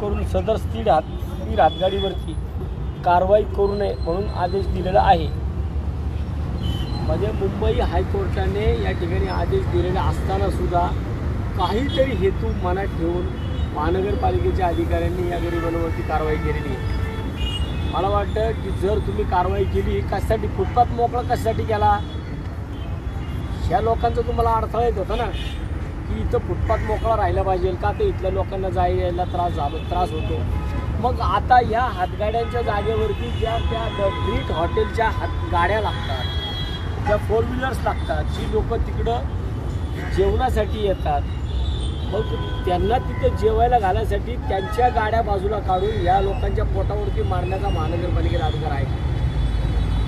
करून सदर स्थिर हात स्थिर हातगाडीवरती कारवाई करू नये म्हणून आदेश दिलेला आहे. म्हणजे मुंबई हायकोर्टाने या ठिकाणी आदेश दिलेला असताना सुद्धा काहीतरी हेतू मनात ठेवून महानगरपालिकेच्या अधिकाऱ्यांनी या गरिबांवरती कारवाई केलेली आहे. मला वाटतं की जर तुम्ही कारवाई केली कशासाठी? फुटपाथ मोकळा कशासाठी केला? ह्या लोकांचा तुम्हाला अडथळा येत होता ना. की इथं फुटपाथ मोकळा राहिला पाहिजे का तर इथल्या लोकांना जाय यायला त्रास झालो त्रास होतो. मग आता या हातगाड्यांच्या जागेवरती ज्या त्या ब्रीट हॉटेलच्या हात गाड्या लागतात ज्या फोर व्हीलर्स लागतात जी लोक तिकडं जेवणासाठी येतात. मग त्यांना तिथं जेवायला घालायसाठी त्यांच्या गाड्या बाजूला काढून या लोकांच्या पोटावरती मारण्याचा महानगरपालिकेला अधिकार आहे.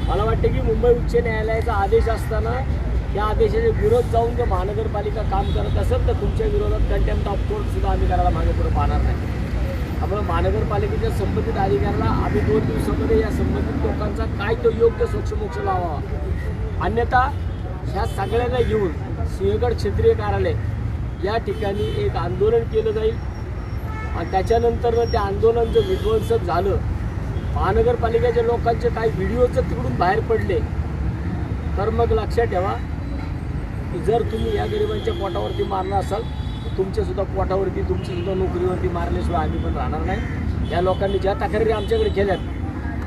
मला वाटतं की मुंबई उच्च न्यायालयाचा आदेश असताना या आदेशाचे विरोध जाऊन जर महानगरपालिका काम करत असेल तर तुमच्या विरोधात कंटेम्प्ट ऑफ कोर्ट सुद्धा आम्ही करायला मागे पुढे पाहणार नाही. त्यामुळे महानगरपालिकेच्या संबंधित अधिकाऱ्याला आम्ही दोन दिवसामध्ये या संबंधित लोकांचा काय तो योग्य स्वच्छमोक्ष लावावा. अन्यथा ह्या सगळ्यांना घेऊन सिंहगड क्षेत्रीय कार्यालय या ठिकाणी एक आंदोलन केलं जाईल. आणि त्याच्यानंतर त्या आंदोलन जर विध्वंसक झालं महानगरपालिकेच्या लोकांचे काही व्हिडिओ जर तिकडून बाहेर पडले तर मग लक्षात ठेवा की जर तुम्ही या गरिबांच्या पोटावरती मारला असाल तर तुमच्यासुद्धा पोटावरती तुमच्यासुद्धा नोकरीवरती मारल्याशिवाय आम्ही पण राहणार नाही. या लोकांनी ज्या तक्रारी आमच्याकडे केल्यात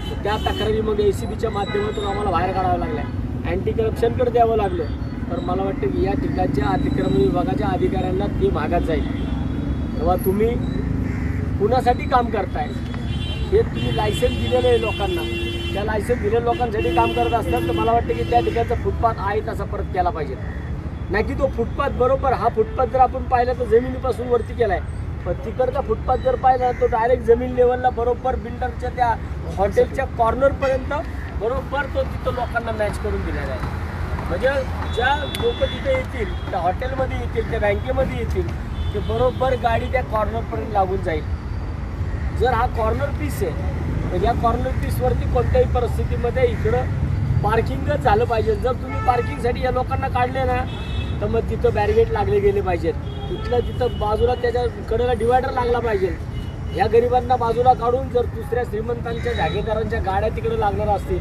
तर त्या तक्रारी मग ए सी बीच्या माध्यमातून आम्हाला बाहेर काढाव्या लागल्या. अँटी करप्शनकडे द्यावं लागलं. तर मला वाटतं की या ठिकाणच्या अतिक्रमण विभागाच्या अधिकाऱ्यांना ते भागात जाईल. तेव्हा तुम्ही कुणासाठी काम करताय? हे तुम्ही लायसन्स दिलेलं आहे लोकांना. त्या लायसन्स दिलेल्या लोकांसाठी काम करत असतात तर मला वाटतं की त्या ठिकाणचा फुटपाथ आहे तसा परत केला पाहिजे. नाही की तो फुटपाथ बरोबर हा फुटपाथ जर आपण पाहिला तर जमिनीपासून वरती केला आहे पण तिकडचा फुटपाथ जर पाहिला तो डायरेक्ट जमीन लेवलला बरोबर बिल्डरच्या त्या हॉटेलच्या कॉर्नरपर्यंत बरोबर तो तिथं लोकांना मॅच करून दिलेला आहे. म्हणजे ज्या लोक तिथे येतील त्या हॉटेलमध्ये येतील त्या बँकेमध्ये येतील ते बरोबर गाडी त्या कॉर्नरपर्यंत लागून जाईल. जर हा कॉर्नर पीस आहे तर या कॉर्नर पीसवरती कोणत्याही परिस्थितीमध्ये इकडं पार्किंगच झालं पाहिजे. जर तुम्ही पार्किंगसाठी या लोकांना काढले ना तर मग तिथं बॅरिगेट लागले गेले पाहिजेत. तिथलं तिथं बाजूला त्याच्या कडेला डिवायडर लागला पाहिजे. या गरिबांना बाजूला काढून जर दुसऱ्या श्रीमंतांच्या जागेदारांच्या गाड्या तिकडे लागणार असतील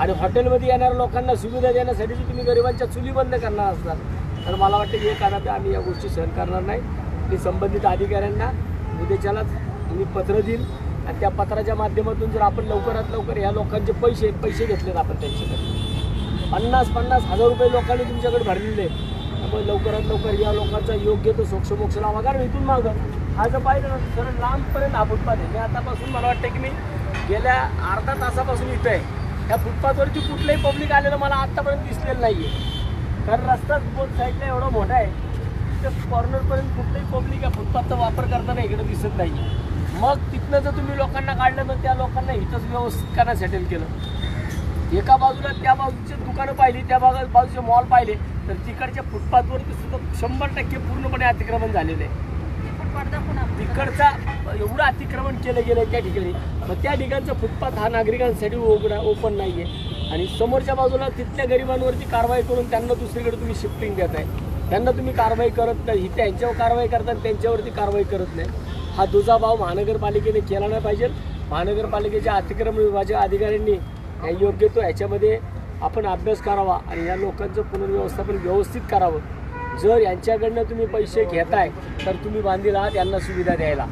आणि हॉटेलमध्ये येणाऱ्या लोकांना सुविधा देण्यासाठी जर तुम्ही गरिबांच्या चुली बंद करणार असतात तर मला वाटतं हे कारण आम्ही या गोष्टी सहन करणार नाही. मी संबंधित अधिकाऱ्यांना उद्याच्यालाच मी पत्र देईल. आणि त्या पत्राच्या माध्यमातून जर आपण लवकरात लवकर या लोकांचे पैसे पैसे घेतलेत आपण त्यांच्याकडे. पन्नास पन्नास हजार रुपये लोकांनी तुमच्याकडे भरलेले त्यामुळे लवकरात लवकर या लोकांचा योग्य तो सोक्षमोक्ष लावा कारण इथून मागं. हा जर पाहिलं ना सरळ लांबपर्यंत हा फुटपाथ आहे. मी आतापासून मला वाटतं की मी गेल्या अर्धा तासापासून इथं आहे. या फुटपाथवरती कुठलंही पब्लिक आलेलं मला आत्तापर्यंत दिसलेलं नाही आहे कारण रस्ताच बोथ साईडला एवढा मोठा आहे. तिथं कॉर्नरपर्यंत कुठलंही पब्लिक या फुटपाथचा वापर करताना इकडे दिसत नाही मग तिथनं जर तुम्ही लोकांना काढलं तर त्या लोकांना इथंच व्यवस्थित करणं सेटल केलं. एका बाजूला त्या बाजूचे दुकानं पाहिली त्या बाजू बाजूचे मॉल पाहिले तर तिकडच्या फुटपाथवरती सुद्धा शंभर टक्के पूर्णपणे अतिक्रमण झालेलं आहे. तिकडचा एवढं अतिक्रमण केलं गेलं त्या ठिकाणी मग त्या ठिकाणचा फुटपाथ हा नागरिकांसाठी उघडा ओपन नाही आहे आणि समोरच्या बाजूला तिथल्या गरिबांवरती कारवाई करून त्यांना दुसरीकडे तुम्ही शिफ्टिंग देत आहे. त्यांना तुम्ही कारवाई करत नाही. ही त्यांच्यावर कारवाई करता त्यांच्यावरती कारवाई करत नाही. हा दुजाभाव महानगरपालिकेने केला नाही पाहिजे. महानगरपालिकेच्या अतिक्रमण विभागाच्या अधिकाऱ्यांनी या योग्य तो याच्यामध्ये आपण अभ्यास करावा आणि या लोकांचं पुनर्व्यवस्थापन व्यवस्थित करावं. जर यांच्याकडनं तुम्ही पैसे घेताय तर तुम्ही बांधील आहात यांना सुविधा द्यायला.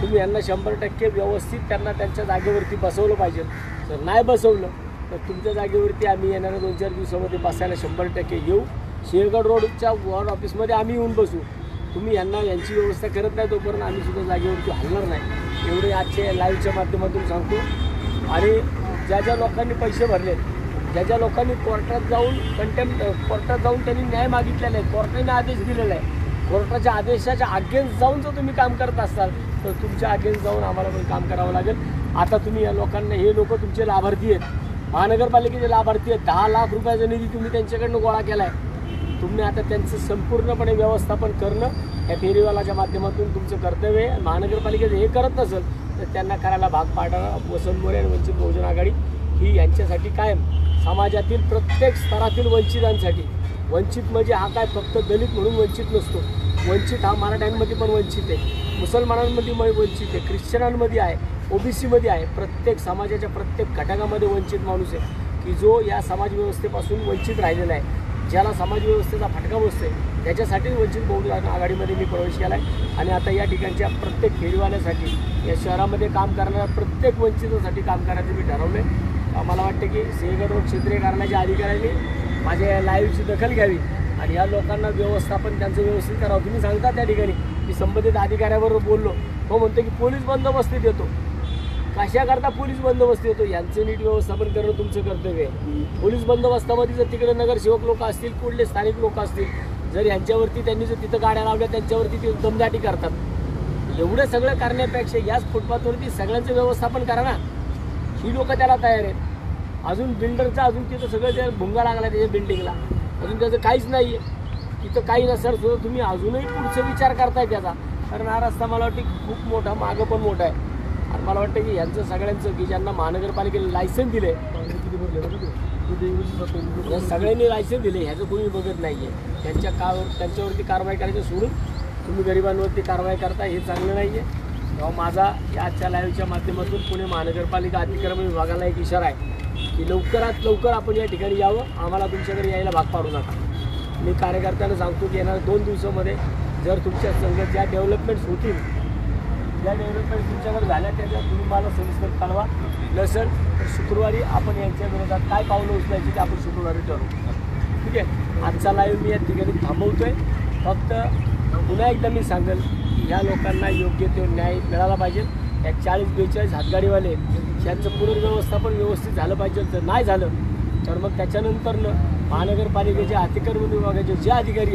तुम्ही यांना शंभर टक्के व्यवस्थित त्यांना त्यांच्या जागेवरती बसवलं पाहिजे. जर नाही बसवलं तर तुमच्या जागेवरती आम्ही येणाऱ्या दोन चार दिवसामध्ये बसायला शंभर टक्के येऊ. सिंहगड रोडच्या वॉर्ड ऑफिसमध्ये आम्ही येऊन बसू. तुम्ही यांना यांची व्यवस्था करत नाही तोपर्यंत आम्ही सुद्धा जागेवरती हलणार नाही. एवढे आजच्या लाईव्हच्या माध्यमातून सांगतो. आणि ज्या ज्या लोकांनी पैसे भरले ज्या ज्या लोकांनी कोर्टात जाऊन कंटेम कोर्टात जाऊन त्यांनी न्याय मागितलेला आहे कोर्टाने आदेश दिलेला आहे. कोर्टाच्या आदेशाच्या अगेन्स्ट जाऊन जर तुम्ही काम करत असाल तर तुमच्या अगेन्स्ट जाऊन आम्हाला पण काम करावं लागेल. आता तुम्ही या लोकांना हे लोक तुमचे लाभार्थी आहेत. महानगरपालिकेचे लाभार्थी आहेत. दहा लाख रुपयाचा निधी तुम्ही त्यांच्याकडनं गोळा केला आहे तुम्ही आता त्यांचं संपूर्णपणे व्यवस्थापन करणं या फेरीवालाच्या माध्यमातून तुमचं कर्तव्य आहे. महानगरपालिकेचं हे करत नसेल तर त्यांना करायला भाग पाडणं वसंत मोरे आणि वंचित बहुजन आघाडी ही यांच्यासाठी कायम. समाजातील प्रत्येक स्तरातील वंचितांसाठी. वंचित म्हणजे हा काय फक्त दलित म्हणून वंचित नसतो. वंचित हा मराठ्यांमध्ये पण वंचित आहे. मुसलमानांमध्ये वंचित आहे. ख्रिश्चनांमध्ये आहे. ओबीसीमध्ये आहे. प्रत्येक समाजाच्या प्रत्येक घटकामध्ये वंचित माणूस आहे. की जो या समाजव्यवस्थेपासून वंचित राहिलेला आहे. ज्याला समाज व्यवस्थेचा फटका बसतोय त्याच्यासाठी वंचित बहुजन आघाडीमध्ये मी प्रवेश केला आहे आणि आता या ठिकाणच्या प्रत्येक फेरीवाल्यासाठी या शहरामध्ये काम करणाऱ्या प्रत्येक वंचितासाठी काम करायचं मी ठरवलं आहे मला वाटतं की सिंहगड रोड क्षेत्रीय कारणाच्या अधिकाऱ्यांनी माझ्या लाईव्हची दखल घ्यावी. आणि या लोकांना व्यवस्थापन त्यांचं व्यवस्थित करावं. तुम्ही सांगता त्या ठिकाणी मी संबंधित अधिकाऱ्याबरोबर बोललो. हो म्हणतो की पोलीस बंदोबस्ती देतो. कशाकरता पोलीस बंदोबस्ती येतो? यांचं नीट व्यवस्थापन करणं तुमचं कर्तव्य आहे. पोलीस बंदोबस्तामध्ये जर तिकडे नगरसेवक लोक असतील कुठले स्थानिक लोक असतील जर यांच्यावरती त्यांनी जर तिथं गाड्या लावल्या त्यांच्यावरती ते दमदाटी करतात. एवढं सगळं करण्यापेक्षा याच फुटपाथवरती सगळ्यांचं व्यवस्थापन करा ना. ही लोक त्याला तयार आहेत. अजून बिल्डरचं अजून तिथं सगळं त्या भुंगा लागला त्याच्या बिल्डिंगला. अजून त्याचं काहीच नाही आहे तिथं काही नसेल सुद्धा तुम्ही अजूनही पुढचा विचार करताय त्याचा. कारण हा रस्ता मला वाटते खूप मोठा मागं पण मोठा आहे. मला वाटतं की यांचं सगळ्यांचं की ज्यांना महानगरपालिकेने लायसन दिले या सगळ्यांनी लायसन दिले ह्याचं कोणी बघत नाही आहे त्यांच्या का त्यांच्यावरती कारवाई करायची सोडून तुम्ही गरिबांवरती कारवाई करता हे चांगलं नाही आहे तेव्हा माझा या आजच्या लाईव्हच्या माध्यमातून पुणे महानगरपालिका अतिक्रमण विभागाला एक इशारा आहे की लवकरात लवकर आपण या ठिकाणी यावं. आम्हाला तुमच्याकडे यायला भाग पाडू नका. मी कार्यकर्त्यांना सांगतो की येणाऱ्या दोन दिवसामध्ये जर तुमच्या संघात ज्या डेव्हलपमेंट्स होतील या डेव्हलपमेंट तुमच्याकडे झाल्या त्याच्या तुम्ही मला सविस्तर कळवा. नसेल तर शुक्रवारी आपण यांच्या विरोधात काय पावलं उचलायची ते आपण शुक्रवारी ठरवू. ठीक आहे? आजचा लाईव्ह मी या ठिकाणी थांबवतो आहे फक्त पुन्हा एकदा मी सांगेल की ह्या लोकांना योग्य तो न्याय मिळाला पाहिजे. या चाळीस बेचाळीस हातगाडीवाले यांचं पुनर्व्यवस्थापन व्यवस्थित झालं पाहिजे. जर नाही झालं तर मग त्याच्यानंतरनं महानगरपालिकेच्या अतिक्रमण विभागाचे जे अधिकारी आहेत